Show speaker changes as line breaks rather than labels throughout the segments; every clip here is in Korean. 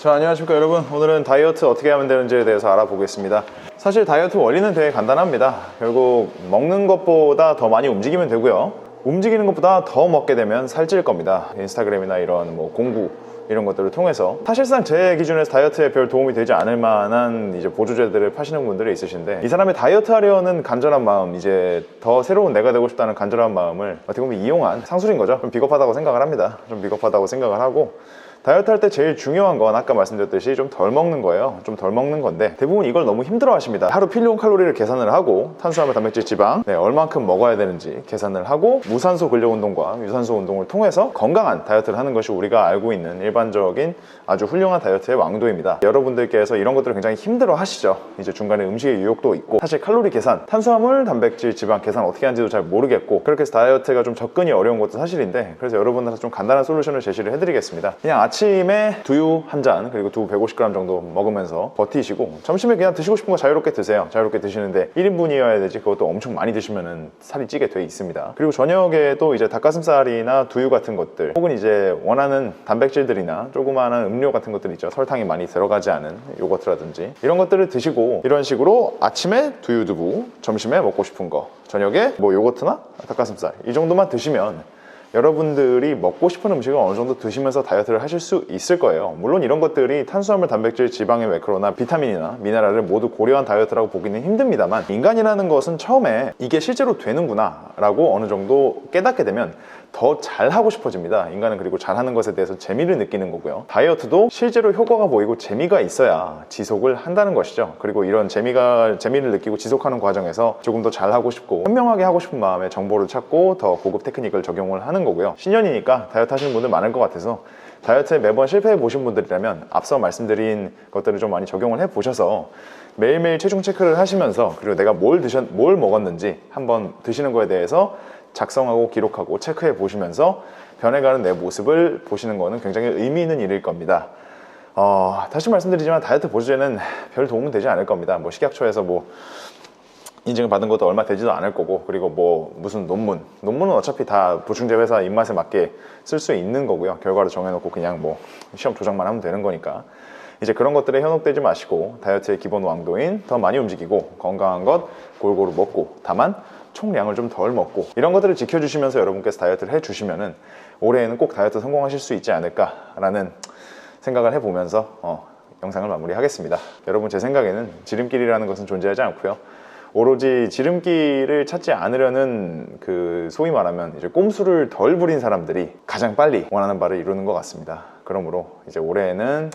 자, 안녕하십니까 여러분. 오늘은 다이어트 어떻게 하면 되는지에 대해서 알아보겠습니다. 사실 다이어트 원리는 되게 간단합니다. 결국 먹는 것보다 더 많이 움직이면 되고요. 움직이는 것보다 더 먹게 되면 살찔 겁니다. 인스타그램이나 이런 뭐 공구 이런 것들을 통해서 사실상 제 기준에서 다이어트에 별 도움이 되지 않을 만한 이제 보조제들을 파시는 분들이 있으신데 이 사람의 다이어트 하려는 간절한 마음 이제 더 새로운 내가 되고 싶다는 간절한 마음을 어떻게 보면 이용한 상술인 거죠 좀 비겁하다고 생각을 합니다 좀 비겁하다고 생각을 하고 다이어트 할 때 제일 중요한 건 아까 말씀드렸듯이 좀 덜 먹는 거예요. 좀 덜 먹는 건데 대부분 이걸 너무 힘들어 하십니다. 하루 필요한 칼로리를 계산을 하고 탄수화물 단백질 지방 네, 얼만큼 먹어야 되는지 계산을 하고 무산소 근력 운동과 유산소 운동을 통해서 건강한 다이어트를 하는 것이 우리가 알고 있는 일반적인 아주 훌륭한 다이어트의 왕도입니다. 여러분들께서 이런 것들을 굉장히 힘들어 하시죠. 이제 중간에 음식의 유혹도 있고 사실 칼로리 계산 탄수화물 단백질 지방 계산 어떻게 하는지도 잘 모르겠고 그렇게 해서 다이어트가 좀 접근이 어려운 것도 사실인데 그래서 여러분들한테 좀 간단한 솔루션을 제시를 해드리겠습니다. 그냥 아침에 두유 한 잔 그리고 두부 150g 정도 먹으면서 버티시고 점심에 그냥 드시고 싶은 거 자유롭게 드세요. 자유롭게 드시는데 1인분이어야 되지 그것도 엄청 많이 드시면 살이 찌게 돼 있습니다. 그리고 저녁에도 이제 닭가슴살이나 두유 같은 것들 혹은 이제 원하는 단백질들이나 조그마한 음료 같은 것들 있죠. 설탕이 많이 들어가지 않은 요거트라든지 이런 것들을 드시고 이런 식으로 아침에 두유 두부 점심에 먹고 싶은 거 저녁에 뭐 요거트나 닭가슴살 이 정도만 드시면 여러분들이 먹고 싶은 음식을 어느 정도 드시면서 다이어트를 하실 수 있을 거예요. 물론 이런 것들이 탄수화물, 단백질, 지방의 매크로나 비타민이나 미네랄을 모두 고려한 다이어트라고 보기는 힘듭니다만 인간이라는 것은 처음에 이게 실제로 되는구나 라고 어느 정도 깨닫게 되면 더 잘하고 싶어집니다. 인간은 그리고 잘하는 것에 대해서 재미를 느끼는 거고요. 다이어트도 실제로 효과가 보이고 재미가 있어야 지속을 한다는 것이죠. 그리고 이런 재미가 재미를 느끼고 지속하는 과정에서 조금 더 잘하고 싶고 현명하게 하고 싶은 마음에 정보를 찾고 더 고급 테크닉을 적용을 하는 거고요. 신년이니까 다이어트 하시는 분들 많을 것 같아서 다이어트에 매번 실패해 보신 분들이라면 앞서 말씀드린 것들을 좀 많이 적용을 해 보셔서 매일매일 체중 체크를 하시면서 그리고 내가 뭘 드셨 뭘 먹었는지 한번 드시는 거에 대해서 작성하고 기록하고 체크해 보시면서 변해가는 내 모습을 보시는 거는 굉장히 의미 있는 일일 겁니다. 어, 다시 말씀드리지만 다이어트 보조제는 별 도움은 되지 않을 겁니다. 뭐 식약처에서 뭐 인증을 받은 것도 얼마 되지도 않을 거고 그리고 뭐 무슨 논문 논문은 어차피 다 보충제 회사 입맛에 맞게 쓸 수 있는 거고요 결과를 정해놓고 그냥 뭐 시험 조작만 하면 되는 거니까 이제 그런 것들에 현혹되지 마시고 다이어트의 기본 왕도인 더 많이 움직이고 건강한 것 골고루 먹고 다만 총량을 좀 덜 먹고 이런 것들을 지켜주시면서 여러분께서 다이어트를 해주시면은 올해에는 꼭 다이어트 성공하실 수 있지 않을까라는 생각을 해보면서 어, 영상을 마무리하겠습니다. 여러분 제 생각에는 지름길이라는 것은 존재하지 않고요. 오로지 지름길을 찾지 않으려는 그 소위 말하면 이제 꼼수를 덜 부린 사람들이 가장 빨리 원하는 바를 이루는 것 같습니다. 그러므로 이제 올해에는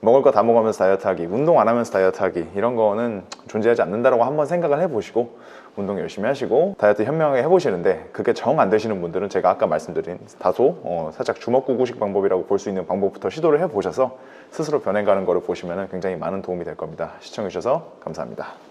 먹을 거 다 먹으면서 다이어트 하기, 운동 안 하면서 다이어트 하기 이런 거는 존재하지 않는다라고 한번 생각을 해보시고 운동 열심히 하시고 다이어트 현명하게 해보시는데 그게 정 안 되시는 분들은 제가 아까 말씀드린 다소 어, 살짝 주먹구구식 방법이라고 볼 수 있는 방법부터 시도를 해보셔서 스스로 변해가는 거를 보시면 굉장히 많은 도움이 될 겁니다. 시청해주셔서 감사합니다.